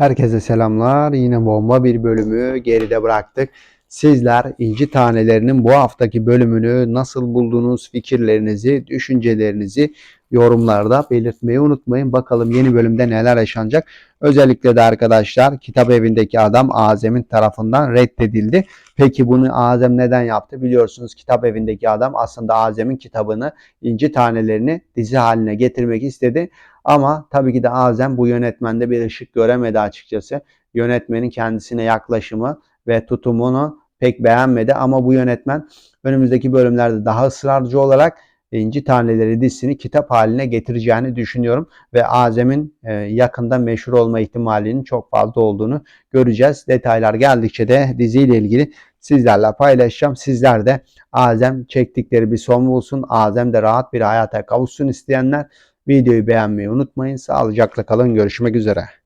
Herkese selamlar. Yine bomba bir bölümü geride bıraktık. Sizler İnci Tanelerinin bu haftaki bölümünü nasıl buldunuz? Fikirlerinizi, düşüncelerinizi yorumlarda belirtmeyi unutmayın. Bakalım yeni bölümde neler yaşanacak. Özellikle de arkadaşlar kitap evindeki adam Azem'in tarafından reddedildi. Peki bunu Azem neden yaptı? Biliyorsunuz kitap evindeki adam aslında Azem'in kitabını İnci Tanelerini dizi haline getirmek istedi. Ama tabii ki de Azem bu yönetmende bir ışık göremedi açıkçası. Yönetmenin kendisine yaklaşımı ve tutumunu pek beğenmedi ama bu yönetmen önümüzdeki bölümlerde daha ısrarcı olarak İnci Taneleri dizisini kitap haline getireceğini düşünüyorum ve Azem'in e, yakında meşhur olma ihtimalinin çok fazla olduğunu göreceğiz. Detaylar geldikçe de diziyle ilgili sizlerle paylaşacağım. Sizler de Azem çektikleri bir son bulsun. Azem de rahat bir hayata kavuşsun isteyenler Videoyu beğenmeyi unutmayın. Sağlıcakla kalın. Görüşmek üzere.